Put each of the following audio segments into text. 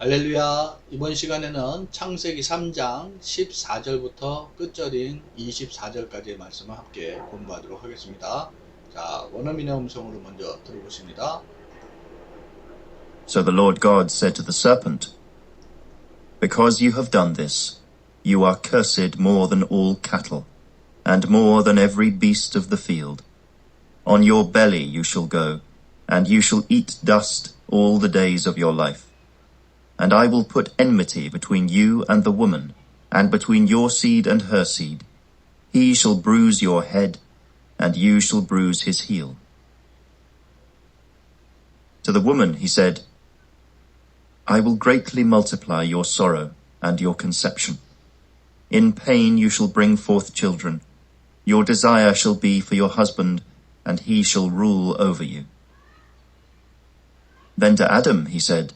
할렐루야. 이번 시간에는 창세기 3장 14절부터 끝절인 24절까지의 말씀을 함께 공부하도록 하겠습니다. 자, 원어민의 음성으로 먼저 들어보십니다. So the Lord God said to the serpent, Because you have done this, you are cursed more than all cattle, and more than every beast of the field. On your belly you shall go, and you shall eat dust all the days of your life. And I will put enmity between you and the woman, and between your seed and her seed. He shall bruise your head, and you shall bruise his heel. To the woman he said, I will greatly multiply your sorrow and your conception. In pain you shall bring forth children. Your desire shall be for your husband, and he shall rule over you. Then to Adam he said,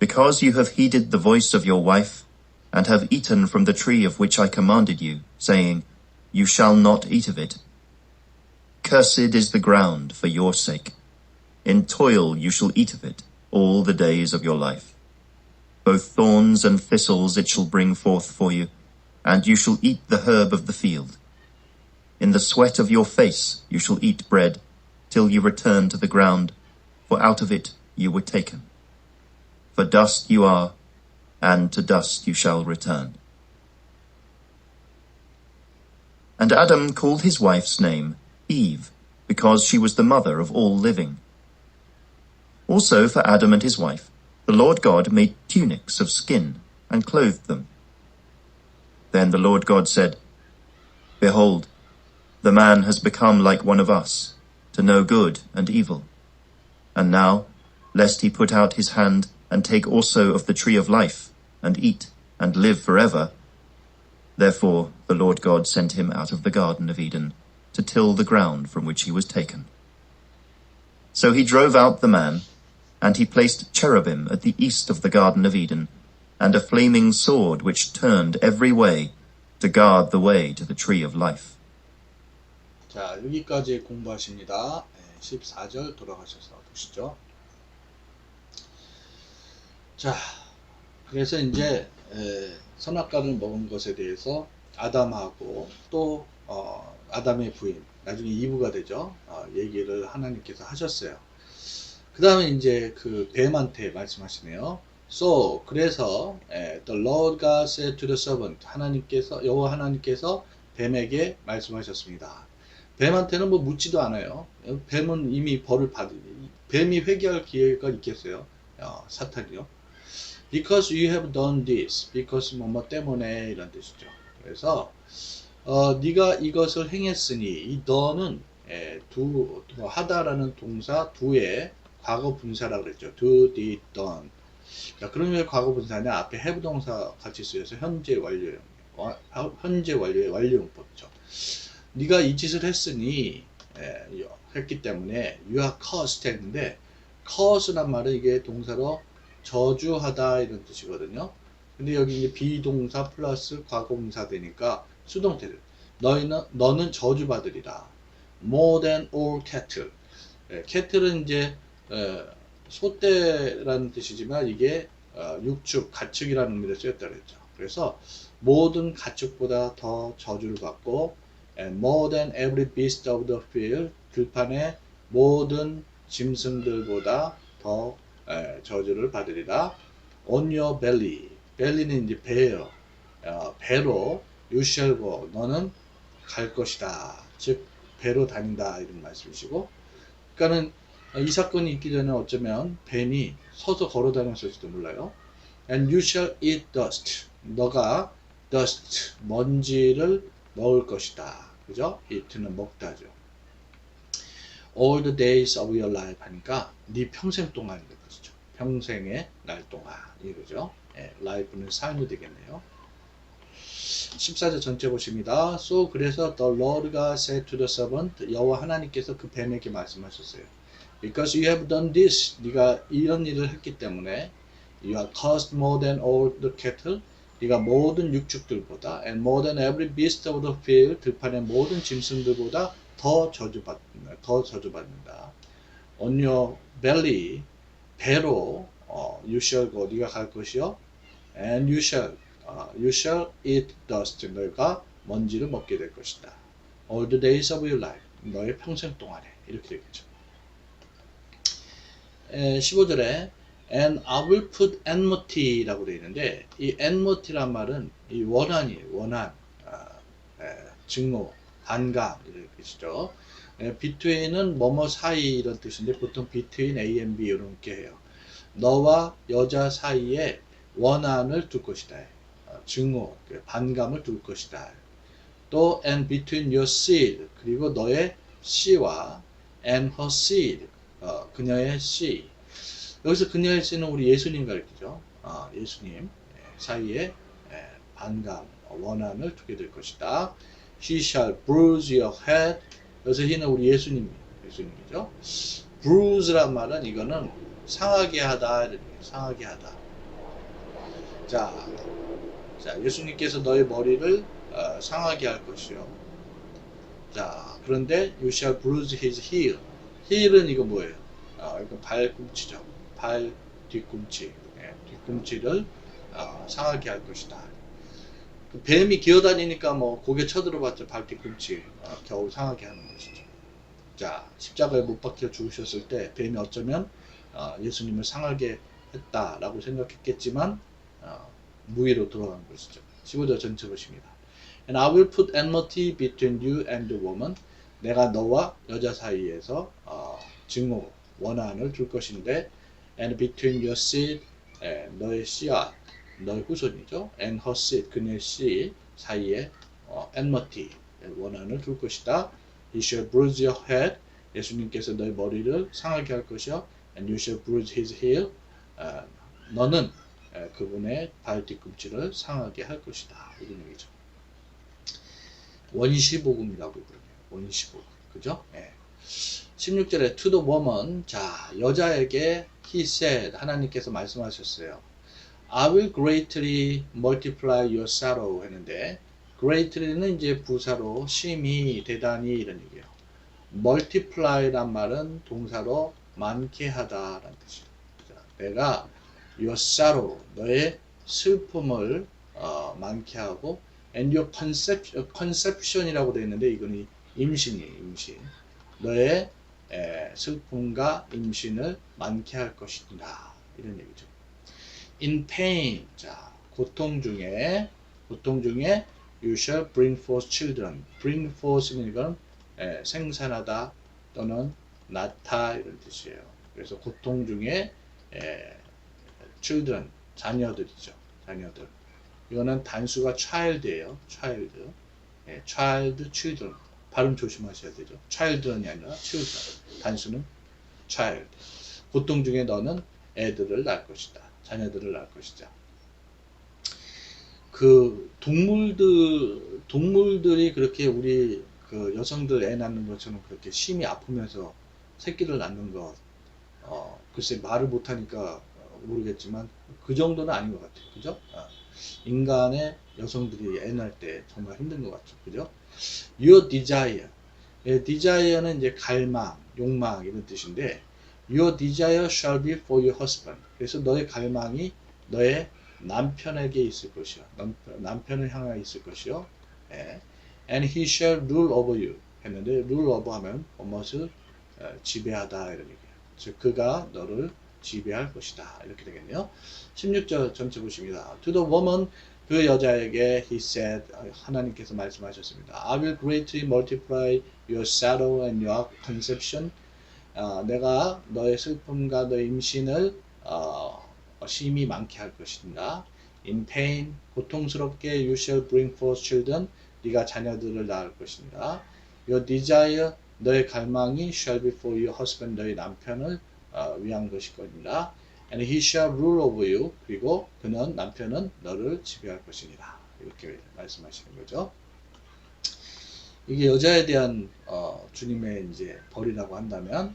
Because you have heeded the voice of your wife, and have eaten from the tree of which I commanded you, saying, You shall not eat of it. Cursed is the ground for your sake. In toil you shall eat of it all the days of your life. Both thorns and thistles it shall bring forth for you, and you shall eat the herb of the field. In the sweat of your face you shall eat bread, till you return to the ground, for out of it you were taken. For dust you are, and to dust you shall return. And Adam called his wife's name Eve, because she was the mother of all living. Also for Adam and his wife, the Lord God made tunics of skin and clothed them. Then the Lord God said, Behold, the man has become like one of us, to know good and evil. And now, lest he put out his hand and take also of the tree of life, and eat, and live forever. Therefore the Lord God sent him out of the Garden of Eden, to till the ground from which he was taken. So he drove out the man, and he placed cherubim at the east of the Garden of Eden, and a flaming sword which turned every way, to guard the way to the tree of life. 자, 여기까지 공부하십니다. 네, 14절 돌아가셔서 보시죠. 자, 그래서 이제 에, 선악과를 먹은 것에 대해서 아담하고 또 어, 아담의 부인, 나중에 이브가 되죠. 어, 얘기를 하나님께서 하셨어요. 그 다음에 이제 그 뱀한테 말씀하시네요. So 그래서 에, the Lord God said to the servant 하나님께서 여호와 하나님께서 뱀에게 말씀하셨습니다. 뱀한테는 뭐 묻지도 않아요. 뱀은 이미 벌을 받으 뱀이 회개할 기회가 있겠어요. 어, 사탄이요. Because you have done this. Because 뭐뭐 때문에 이런 뜻이죠. 그래서 어, 네가 이것을 행했으니 이 너는 에, 두, 두 하다라는 동사 두의 과거 분사라고 그랬죠. do, did, done. 자, 그러면 왜 과거 분사냐? 앞에 have 동사 같이 쓰여서 현재 완료형. 와- 현재 완료의 완료용법이죠. 네가 이 짓을 했으니 에, 했기 때문에 you are cursed 했는데 curse란 말은 이게 동사로 저주하다 이런 뜻이거든요. 근데 여기 이제 비동사 플러스 과거분사 되니까 수동태를 너희는 너는 저주받으리라. More than all cattle. 예, cattle은 이제 에, 소떼라는 뜻이지만 이게 어, 육축, 가축이라는 의미로 쓰였다 그랬죠. 그래서 모든 가축보다 더 저주를 받고 and more than every beast of the field 들판의 모든 짐승들보다 더 에, 저주를 받으리라. On your belly. belly는 이제 배예요. 어, 배로 go. 너는 갈 것이다. 즉 배로 다닌다 이런 말씀이시고. 그러니까는 이 사건이 있기 전에 어쩌면 뱀이 서서 걸어 다녔을지도 몰라요. And you shall eat dust. 너가 dust 먼지를 먹을 것이다. 그죠? eat는 먹다죠. All the days of your life 하니까 네 평생 것이죠. 평생의 날 동안 이거죠. 예, life는 삶이 되겠네요. 14절 전체 보십니다. So 그래서 the Lord God said to the servant 여호와 하나님께서 그 뱀에게 말씀하셨어요. Because you have done this, 네가 이런 일을 했기 때문에 you are cursed more than all the cattle. 네가 모든 육축들보다 and more than every beast of the field 들판의 모든 짐승들보다 더 저주받는다. 더 저주받는다. On your belly 배로 어, you shall go 네가 갈 것이요 and you shall 어, you shall eat dust 너희가 먼지를 먹게 될 것이다. all the days of your life 너의 평생 동안에 이렇게 되겠죠. 에, 15절에 and I will put enmity라고 되어 있는데 이 enmity란 말은 이 원한이 원한 아, 에, 증오 반감 이런 뜻이죠. 에, between은 뭐뭐 사이 이런 뜻인데 보통 between A and B 이렇게 해요. 너와 여자 사이에 원한을 둘 것이다. 어, 증오, 그 반감을 둘 것이다. 또 and between your seed 그리고 너의 씨와 and her seed 어, 그녀의 씨 여기서 그녀의 씨는 우리 예수님 가르치죠. 어, 예수님 예, 사이에 예, 반감, 원한을 두게 될 것이다. He shall bruise your head. 여기서 he는 우리 예수님, 예수님이죠. bruise란 말은 이거는 상하게 하다. 상하게 하다. 자, 자 예수님께서 너의 머리를 어, 상하게 할 것이요. 자, 그런데 you shall bruise his heel. heel은 이거 뭐예요? 어, 이거 발꿈치죠. 발 뒤꿈치, 예, 뒤꿈치를 어, 상하게 할 것이다. 그 뱀이 기어다니니까 뭐 고개 쳐들어봤자 발 뒤꿈치 어, 겨우 상하게 하는 것이죠. 자, 십자가에 못 박혀 죽으셨을 때 뱀이 어쩌면 어, 예수님을 상하게 했다라고 생각했겠지만 어, 무위로 돌아간 것이죠. 15절 전체 보십니다. And I will put enmity between you and the woman. 내가 너와 여자 사이에서 어, 증오, 원한을 줄 것인데 and between your seed, 에, 너의 씨와 너의 후손이죠. and her seed, 그녀의 씨 사이에 어, enmity, 원한을 둘 것이다. He shall bruise your head. 예수님께서 너의 머리를 상하게 할 것이요. And you shall bruise his heel. 어, 너는 에, 그분의 발 뒤꿈치를 상하게 할 것이다. 이런 얘기죠. 원시복음이라고 부르네요. 원시복음. 그죠? 예. 16절에 to the woman. 자, 여자에게 he said. 하나님께서 말씀하셨어요. I will greatly multiply your sorrow 했는데 greatly는 이제 부사로 심히 대단히 이런 얘기예요. multiply란 말은 동사로 많게 하다라는 뜻이에요. 자, 내가 your sorrow 너의 슬픔을 어, 많게 하고 and your conception, conception이라고 되어 있는데 이거는 임신이에요. 임신. 너의 에, 슬픔과 임신을 많게 할 것이다. 이런 얘기죠. In pain, 자 고통 중에 고통 중에 you shall bring forth children. bring forth는 이건 에, 생산하다 또는 낳다 이런 뜻이에요. 그래서 고통 중에 에, children 자녀들이죠. 자녀들. 이거는 단수가 child예요. child. 예, child, children. 발음 조심하셔야 되죠. children이 아니라 children. 단수는 child. 고통 중에 너는 애들을 낳을 것이다. 자녀들을 낳을 것이다. 그 동물들 동물들이 그렇게 우리 그 여성들 애 낳는 것처럼 그렇게 심히 아프면서 새끼를 낳는 것 어, 글쎄 말을 못하니까 모르겠지만 그 정도는 아닌 것 같아요. 그죠? 아, 인간의 여성들이 애 낳을 때 정말 힘든 것 같죠. 그죠? Your desire. 예, desire는 이제 갈망, 욕망 이런 뜻인데 Your desire shall be for your husband. 그래서 너의 갈망이 너의 남편에게 있을 것이요. 남편, 남편을 향하여 있을 것이요. 예. And he shall rule over you. 했는데 rule over 하면 무엇을 어, 지배하다 이런 얘기예요. 즉 그가 너를 지배할 것이다. 이렇게 되겠네요. 16절 전체 보십니다. To the woman 그 여자에게 he said 하나님께서 말씀하셨습니다. I will greatly multiply your sorrow and your conception. 어, 내가 너의 슬픔과 너의 임신을 어, 심히 많게 할 것인가. In pain 고통스럽게 you shall bring forth children. 네가 자녀들을 낳을 것인가. Your desire 너의 갈망이 shall be for your husband 너의 남편을 어, 위한 것일 것이다. And he shall rule over you. 그리고 그는 남편은 너를 지배할 것이니라. 이렇게 말씀하시는 거죠. 이게 여자에 대한 어, 주님의 이제 벌이라고 한다면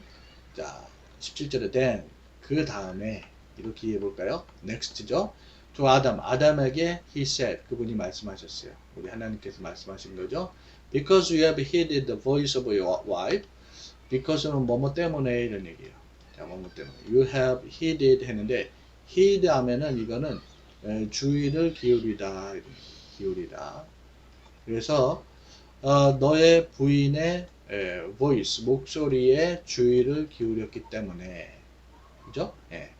자 17절에 then 그 다음에 이렇게 해 볼까요? next죠. to 아담 아담에게 he said 그분이 말씀하셨어요. 우리 하나님께서 말씀하신 거죠. Because you have heeded the voice of your wife. Because는 뭐뭐 때문에 이런 얘기예요. 자, 뭐뭐 때문에. You have heeded 했는데 heed 하면은 이거는 에, 주의를 기울이다 기울이다 그래서 어, 너의 부인의 에, voice 목소리에 주의를 기울였기 때문에 그죠? 예.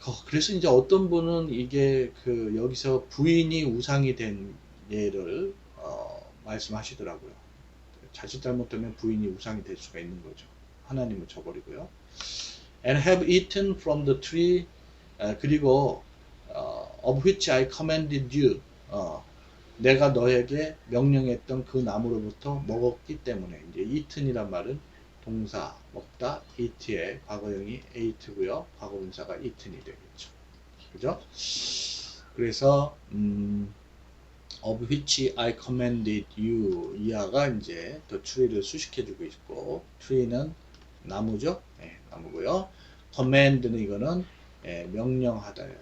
거- 그래서 이제 어떤 분은 이게 그 여기서 부인이 우상이 된 예를 어, 말씀하시더라고요. 자칫 잘못하면 부인이 우상이 될 수가 있는 거죠. 하나님을 저버리고요. And have eaten from the tree 어, 그리고 어, of which I commanded you 어, 내가 너에게 명령했던 그 나무로부터 먹었기 때문에 이제 eaten이란 말은 동사 먹다 eat의 과거형이 ate고요. 과거분사가 eaten이 되겠죠. 그죠? 그래서 음, of which I commanded you 이하가 이제 더 tree를 수식해주고 있고 tree는 나무죠. 네, 나무고요. command는 이거는 예, 명령하다예요.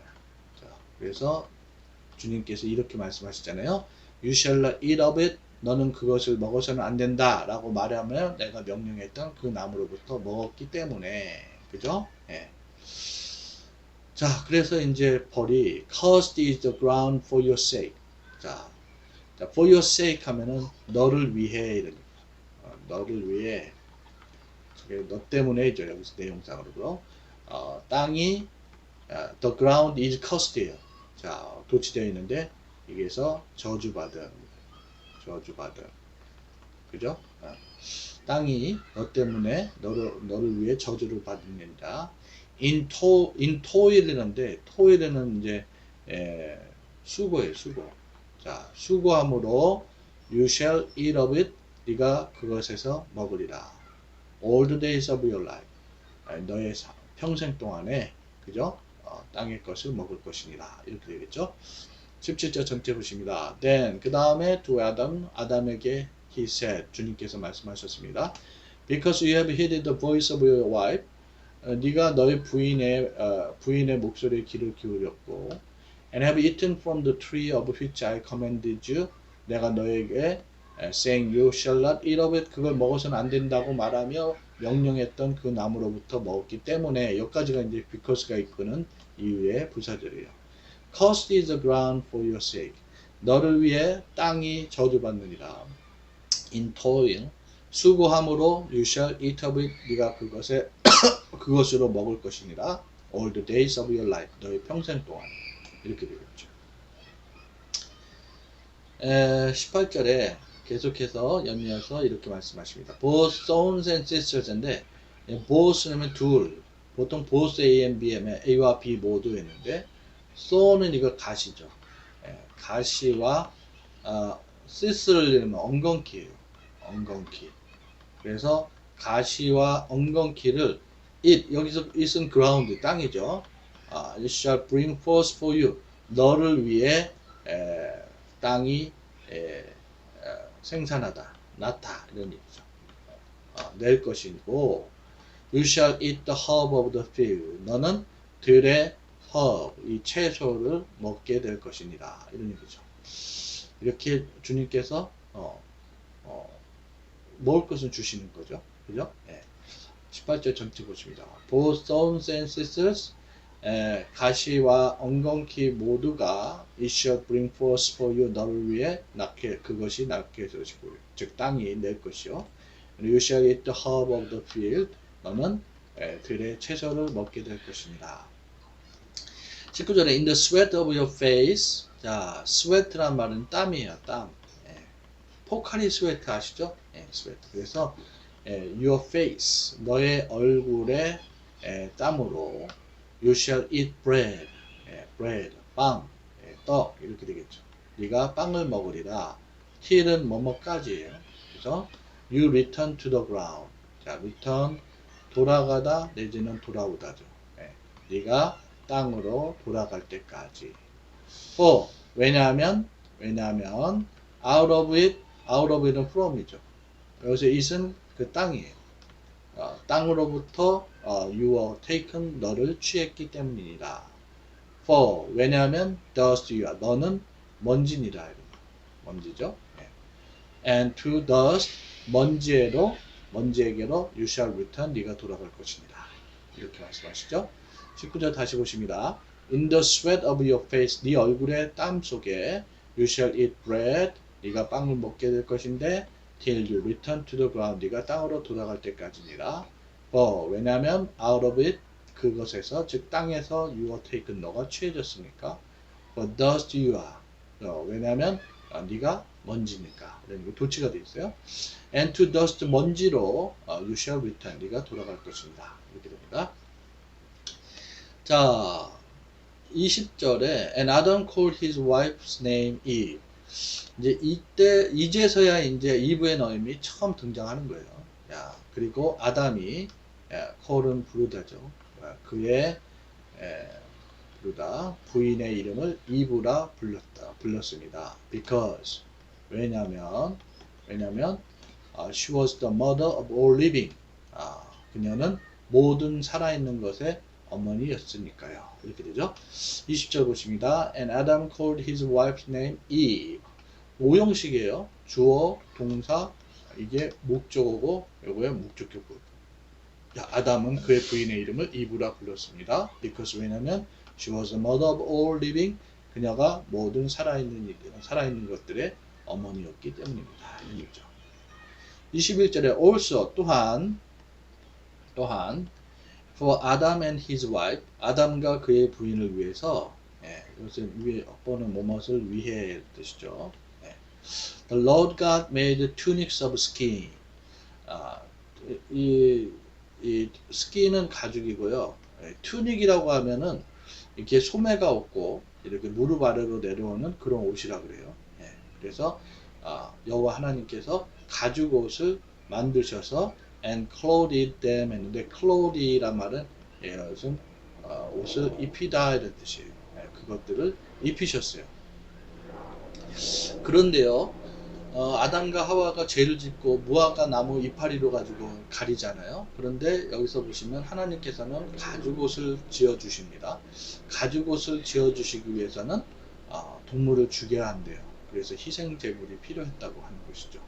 자, 그래서 주님께서 이렇게 말씀하시잖아요. You shall not eat of it. 너는 그것을 먹어서는 안 된다. 라고 말하면 내가 명령했던 그 나무로부터 먹었기 때문에. 그죠? 예. 자, 그래서 이제 벌이 Cursed is the ground for your sake. 자, 자, for your sake 하면은 너를 위해 이런 어, 너를 위해 저게 너 때문에죠 여기서 내용상으로 어, 땅이 어, the ground is cursed예요. 자 도치되어 있는데 여기에서 저주받은 저주받은 그죠? 어, 땅이 너 때문에 너를 너를 위해 저주를 받는다. in toil이라는데 toil은 이제 에, 수고예요 수고. 자, 수고함으로 you shall eat of it. 네가 그것에서 먹으리라. all the days of your life. 아, 너의 사- 평생 동안에 그죠? 어, 땅의 것을 먹을 것이니라. 이렇게 되겠죠? 17절 전체 보십니다. Then 그 다음에 to Adam 아담에게 he said 주님께서 말씀하셨습니다. Because you have heeded the voice of your wife. 어, 네가 너의 부인의 어, 부인의 목소리에 귀를 기울였고 and have eaten from the tree of which I commanded you. 내가 너에게 에, saying you shall not eat of it. 그걸 먹어서는 안 된다고 말하며 명령했던 그 나무로부터 먹었기 때문에 여기까지가 이제 because가 이끄는 이유의 부사절이에요. Cursed is the ground for your sake. 너를 위해 땅이 저주받느니라. In toil. 수고함으로 you shall eat of it. 네가 그것에 그것으로 먹을 것이니라. All the days of your life. 너의 평생 동안. 이렇게 되겠죠. 에, 18절에 계속해서 연이어서 이렇게 말씀하십니다. Both sons and sisters인데 예, both는 둘. 보통 both A and B 하면 A와 B 모두 했는데 son은 이거 가시죠. 예, 가시와 어, sister를 이르면 엉겅퀴예요. 엉겅퀴. 그래서 가시와 엉겅퀴를 it 여기서 it은 ground 땅이죠. 아, it shall bring forth for you. 너를 위해 에, 땅이 에, 에, 생산하다, 낳다 이런 얘기죠. 어, 낼 것이고, you shall eat the herb of the field. 너는 들의 herb, 이 채소를 먹게 될 것이니라 이런 얘기죠. 이렇게 주님께서 어, 어, 먹을 것은 주시는 거죠. 그죠? 예. 18절 전체 보십니다. Both sons and sisters 에, 가시와 엉겅퀴 모두가 it shall bring forth for you 너를 위해 낳게 그것이 낳게 될 것이고 즉 땅이 낼 것이요 you shall eat the herb of the field 너는 에, 들의 채소를 먹게 될 것입니다 19절에 in the sweat of your face 자 sweat란 말은 땀이에요 땀 예. 포카리 스웨트 아시죠? 예, 스웨트 그래서 예, your face 너의 얼굴에 예, 땀으로 You shall eat bread. 예, bread. 빵. 예, 떡. 이렇게 되겠죠. 네가 빵을 먹으리라. till은 뭐뭐까지예요. 그래서 you return to the ground. 자, return 돌아가다 내지는 돌아오다죠. 예, 네가 땅으로 돌아갈 때까지. for 왜냐하면 왜냐하면 out of it out of it은 from이죠. 여기서 it은 그 땅이에요. 어, 땅으로부터 어, you were taken 너를 취했기 때문이니라. For 왜냐하면 dust you are 너는 먼지니라. 먼지죠. 예. And to dust 먼지에로 먼지에게로 you shall return 네가 돌아갈 것이니라. 이렇게 말씀하시죠. 19절 다시 보십니다. In the sweat of your face, 네 얼굴의 땀 속에 you shall eat bread, 네가 빵을 먹게 될 것인데 till you return to the ground, 네가 땅으로 돌아갈 때까지니라. For 왜냐하면 out of it 그것에서 즉 땅에서 you are taken 너가 취해졌으니까. For dust you are. 어, 왜냐하면 어, 네가 먼지니까. 그러니까 도치가 돼 있어요. And to dust 먼지로 어, you shall return 네가 돌아갈 것입니다. 이렇게 됩니다. 자, 20절에 And Adam called his wife's name Eve. 이제 이때 이제서야 이제 이브의 너임이 처음 등장하는 거예요. 야, 그리고 아담이 야, 콜은 부르다죠. 야, 그의 에, 부르다 부인의 이름을 이브라 불렀다 불렀습니다. Because 왜냐면 왜냐면 아, she was the mother of all living. 아, 그녀는 모든 살아있는 것의 어머니였으니까요. 이렇게 되죠. 20절 보십니다. And Adam called his wife's name Eve. 오형식이에요. 주어, 동사, 이게 목적어고, 요거의 목적격 부분. 자, 아담은 그의 부인의 이름을 이브라 불렀습니다. Because 왜냐면 she was the mother of all living. 그녀가 모든 살아있는 일, 살아있는 것들의 어머니였기 때문입니다. 이 얘기죠. 21절에 also 또한 또한 for Adam and his wife 아담과 그의 부인을 위해서 예, 이것은 위에 어는 뭐뭇을 위해 뜻이죠. 예. The Lord God made tunics of skin. 아, 이, 이 스킨은 가죽이고요. 예, 튜닉이라고 하면은 이렇게 소매가 없고 이렇게 무릎 아래로 내려오는 그런 옷이라 그래요. 예, 그래서 아, 여호와 하나님께서 가죽 옷을 만드셔서 and clothed them 했는데 cloth이란 말은 예, 이것은 어, 옷을 입히다 이런 뜻이에요. 예, 그것들을 입히셨어요. 그런데요, 어, 아담과 하와가 죄를 짓고 무화과 나무 이파리로 가지고 가리잖아요. 그런데 여기서 보시면 하나님께서는 가죽 옷을 지어 주십니다. 가죽 옷을 지어 주시기 위해서는 어, 동물을 죽여야 한대요. 그래서 희생 제물이 필요했다고 하는 것이죠.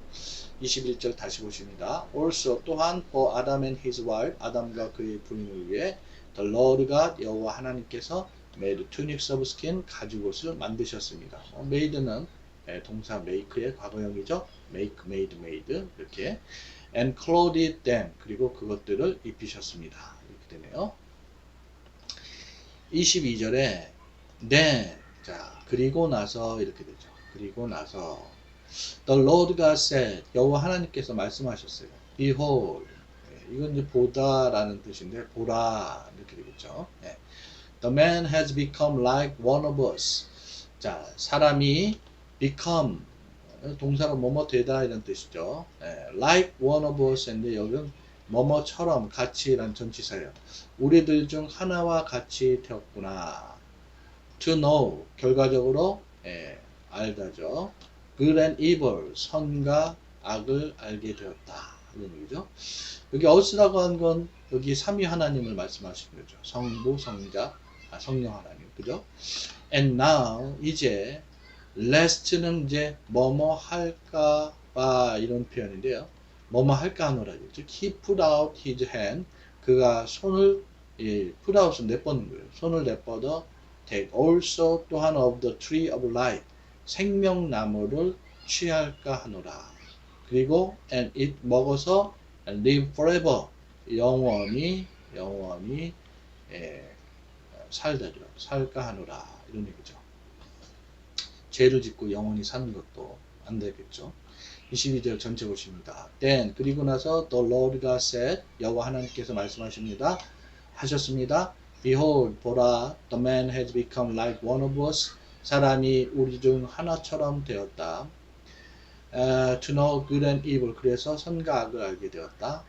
21절 다시 보십니다. Also 또한 for Adam and his wife 아담과 그의 부인을 위해 the Lord God 여호와 하나님께서 made tunics of skin 가죽 옷을 만드셨습니다. 어, made는 예, 동사 make의 과거형이죠. make, made, made 이렇게 and clothed them 그리고 그것들을 입히셨습니다. 이렇게 되네요. 22절에 then 자 그리고 나서 이렇게 되죠. 그리고 나서 The Lord God said 여호와 하나님께서 말씀하셨어요. Behold 예, 이건 이제 보다라는 뜻인데 보라 이렇게 되겠죠. 예. The man has become like one of us. 자 사람이 become 동사로 뭐뭐 되다 이런 뜻이죠. 예, like one of us인데 여기는 뭐뭐처럼 같이 란 전치사예요. 우리들 중 하나와 같이 되었구나. To know 결과적으로 예, 알다죠. good and evil 선과 악을 알게 되었다 이런 얘기죠. 여기 us라고 한 건 여기 삼위 하나님을 말씀하시는 거죠. 성부, 성자, 아, 성령 하나님 그죠? And now 이제 lest는 이제 뭐뭐 할까 봐 이런 표현인데요. 뭐뭐 할까 하노라 즉 he put out his hand 그가 손을 예, put out은 내뻗는 거예요. 손을 내뻗어 take also 또한 of the tree of life 생명나무를 취할까 하노라. 그리고 and it 먹어서 and live forever 영원히 영원히 예, 살다죠. 살까 하노라 이런 얘기죠. 죄를 짓고 영원히 사는 것도 안 되겠죠. 22절 전체 보십니다. Then 그리고 나서 the Lord God said 여호와 하나님께서 말씀하십니다. 하셨습니다. Behold 보라 the man has become like one of us 사람이 우리 중 하나처럼 되었다. Uh, to know good and evil 그래서 선과 악을 알게 되었다.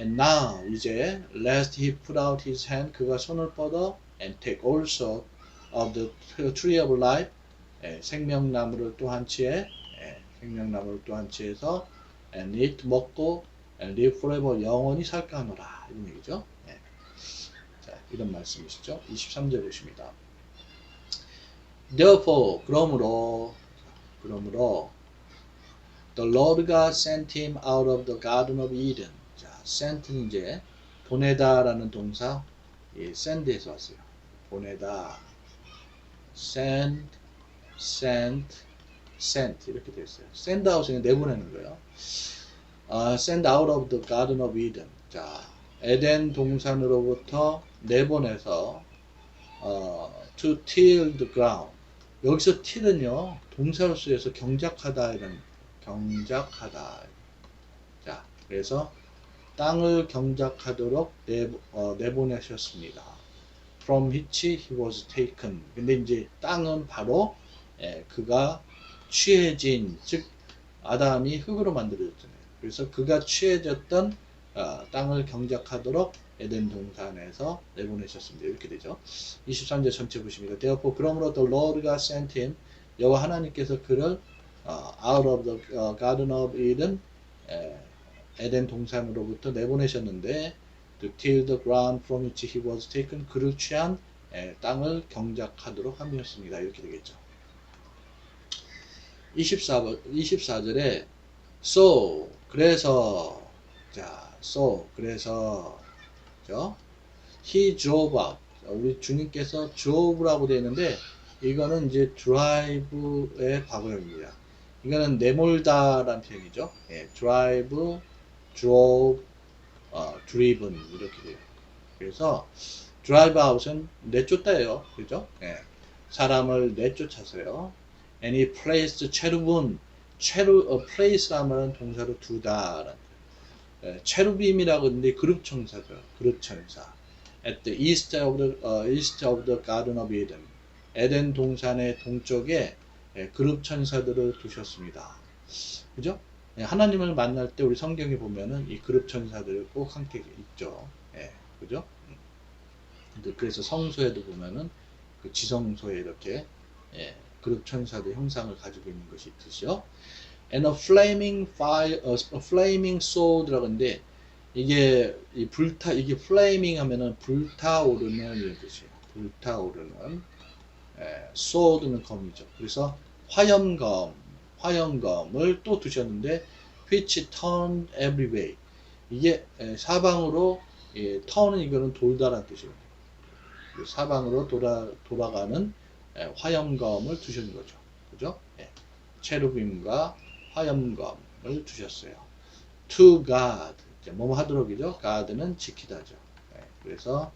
And now 이제 lest he put out his hand 그가 손을 뻗어 and take also of the tree of life 예, 생명나무를 또한 치에 예, 생명나무를 또한 치에서 and eat 먹고 and live forever 영원히 살까 하노라 이런 얘기죠. 예. 자 이런 말씀이시죠. 23절 보십니다. Therefore 그러므로 그러므로 The Lord God sent him out of the garden of Eden. 자, sent는 이제 보내다라는 동사 예, send에서 왔어요. 보내다 send send sent 이렇게 있어요. send out은 내보내는 거예요. 아, send out of the garden of Eden. 자, 에덴 동산으로부터 내보내서 어, to till the ground. 여기서 till은요 동사로 쓰여서 경작하다 이런 경작하다. 자, 그래서 땅을 경작하도록 내, 어, 내보내셨습니다. From which he was taken. 근데 이제 땅은 바로 예, 그가 취해진 즉 아담이 흙으로 만들어졌잖아요. 그래서 그가 취해졌던 어, 땅을 경작하도록 에덴 동산에서 내보내셨습니다. 이렇게 되죠. 23절 전체 보십니다. Therefore 그러므로 the Lord가 sent him 여호와 하나님께서 그를 어, out of the 어, garden of Eden 에, 에덴 동산으로부터 내보내셨는데 to till the ground from which he was taken 그를 취한 에, 땅을 경작하도록 함이었습니다. 이렇게 되겠죠. 24, 24절에 so 그래서 자 so 그래서 그죠? he drove out 우리 주님께서 drove라고 되어 있는데 이거는 이제 drive의 과거형입니다. 이거는 내몰다라는 표현이죠. 예, drive, drove, 어, driven 이렇게 돼요. 그래서 drive out은 내쫓다예요. 그죠? 예, 사람을 내쫓아서요. And he placed cherubim, 체루, 어, place라는 동사로 두다라는 예, 체루빔이라고 하는데 그룹 청사죠. 그룹 천사. At the east of the 어, east of the Garden of Eden. 에덴 동산의 동쪽에 예, 그룹 천사들을 두셨습니다. 그죠? 예, 하나님을 만날 때 우리 성경에 보면은 이 그룹 천사들 꼭 함께 있죠. 예, 그죠? 음. 그래서 성소에도 보면은 그 지성소에 이렇게 예, 그룹 천사들 형상을 가지고 있는 것이 있듯이요. And a flaming fire, a flaming sword라고 하는데 이게 이 불타 이게 flaming 하면은 불타오르는 이런 뜻이에요. 불타오르는 예, sword는 검이죠. 그래서 화염검, 화염검을 또 두셨는데 which turned every way. 이게 예, 사방으로 예, turn은 이거는 돌다라는 뜻이에요. 그 사방으로 돌아 돌아가는 예, 화염검을 두신 거죠. 그죠? 예. 체루빔과 화염검을 두셨어요. To God. 이제 뭐뭐 하도록이죠. God는 지키다죠. 예, 그래서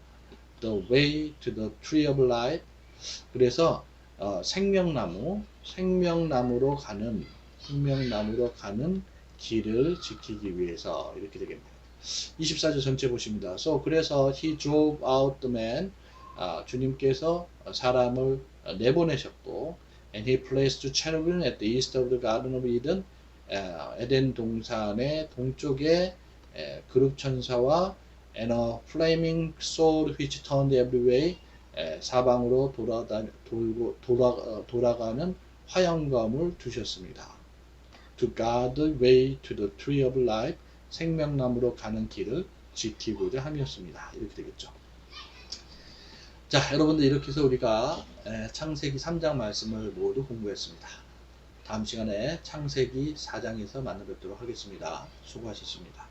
the way to the tree of life. 그래서 어, 생명나무, 생명나무로 가는 생명나무로 가는 길을 지키기 위해서 이렇게 되겠네요. 24절 전체 보십니다. So 그래서 he drove out the man. 아, 주님께서 사람을 내보내셨고 and he placed cherubim at the east of the garden of Eden. 에, 에덴 동산의 동쪽에 에, 그룹 천사와 and a flaming sword which turned every way 에, 사방으로 돌아다, 돌고, 돌아, 어, 돌아가는 화염검을 두셨습니다. To guard the way to the tree of life 생명나무로 가는 길을 지키고자 함이었습니다. 이렇게 되겠죠. 자, 여러분들 이렇게 해서 우리가 에, 창세기 3장 말씀을 모두 공부했습니다. 다음 시간에 창세기 4장에서 만나 뵙도록 하겠습니다. 수고하셨습니다.